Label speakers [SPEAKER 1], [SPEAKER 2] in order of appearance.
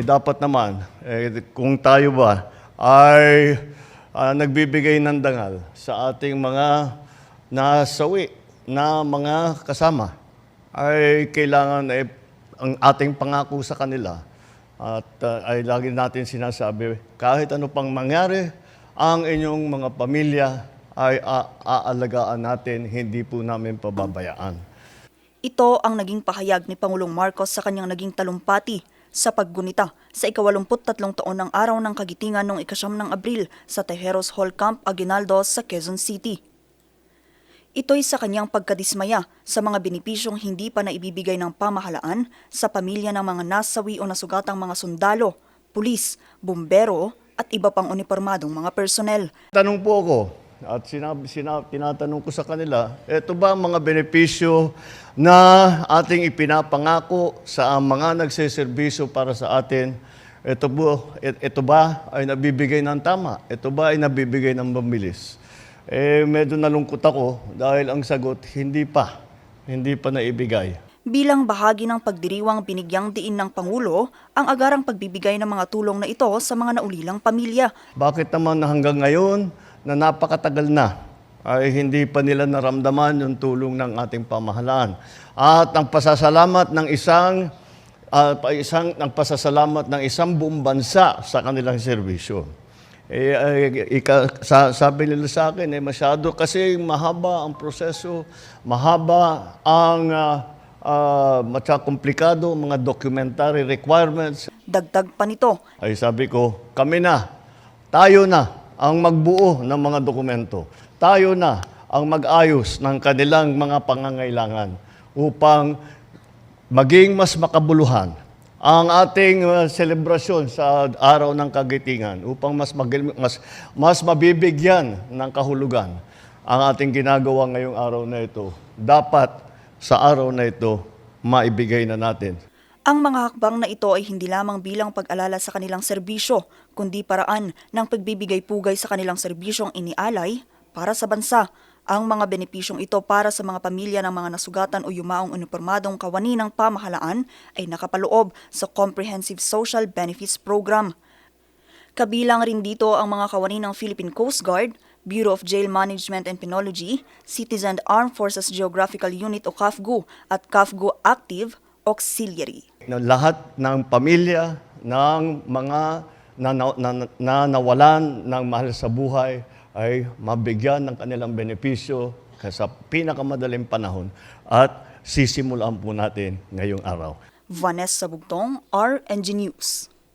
[SPEAKER 1] eh dapat naman, eh, kung tayo ba ay ah, nagbibigay ng dangal sa ating mga nasawi na mga kasama, ay kailangan eh, ang ating pangako sa kanila at ah, ay lagi natin sinasabi, kahit ano pang mangyari, ang inyong mga pamilya ay aalagaan natin, hindi po namin pababayaan.
[SPEAKER 2] Ito ang naging pahayag ni Pangulong Marcos sa kanyang naging talumpati sa paggunita sa ikawalumput-tatlong taon ng araw ng kagitingan noong ikasyam ng Abril sa Tejeros Hall Camp, Aguinaldo sa Quezon City. Ito'y sa kanyang pagkadismaya sa mga benepisyong hindi pa naibibigay ng pamahalaan sa pamilya ng mga nasawi o nasugatang mga sundalo, pulis, bumbero at iba pang uniformadong mga personnel.
[SPEAKER 1] Tanong po ako, at sinabi, sinabi, tinatanong ko sa kanila, ito ba ang mga benepisyo na ating ipinapangako sa mga nagseserbisyo para sa atin? Ito, et- ito ba ay nabibigay ng tama? Ito ba ay nabibigay ng mabilis? Eh, medyo nalungkot ako dahil ang sagot, hindi pa. Hindi pa naibigay.
[SPEAKER 2] Bilang bahagi ng pagdiriwang binigyang diin ng Pangulo ang agarang pagbibigay ng mga tulong na ito sa mga naulilang pamilya.
[SPEAKER 1] Bakit naman na hanggang ngayon na napakatagal na ay hindi pa nila naramdaman yung tulong ng ating pamahalaan. At ang pasasalamat ng isang ah, pa- isang ang pasasalamat ng isang buong bansa sa kanilang serbisyo. Eh, ay, ika, sa, sabi nila sa akin, eh, masyado kasi mahaba ang proseso, mahaba ang uh, uh, komplikado mga documentary requirements,
[SPEAKER 2] Dagdag pa nito,
[SPEAKER 1] ay sabi ko, kami na, tayo na ang magbuo ng mga dokumento. Tayo na ang mag-ayos ng kanilang mga pangangailangan upang maging mas makabuluhan ang ating uh, selebrasyon sa araw ng kagitingan upang mas, magil- mas, mas mabibigyan ng kahulugan ang ating ginagawa ngayong araw na ito. Dapat sa araw na ito maibigay na natin
[SPEAKER 2] ang mga hakbang na ito ay hindi lamang bilang pag-alala sa kanilang serbisyo, kundi paraan ng pagbibigay pugay sa kanilang serbisyong inialay para sa bansa. Ang mga benepisyong ito para sa mga pamilya ng mga nasugatan o yumaong uniformadong kawani ng pamahalaan ay nakapaloob sa Comprehensive Social Benefits Program. Kabilang rin dito ang mga kawani ng Philippine Coast Guard, Bureau of Jail Management and Penology, Citizen Armed Forces Geographical Unit o CAFGU at CAFGU Active Auxiliary.
[SPEAKER 1] na lahat ng pamilya ng mga na, na, na, na nawalan ng mahal sa buhay ay mabigyan ng kanilang benepisyo sa pinakamadaling panahon at sisimulan po natin ngayong araw.
[SPEAKER 2] Vanessa Bugtong, RNG News.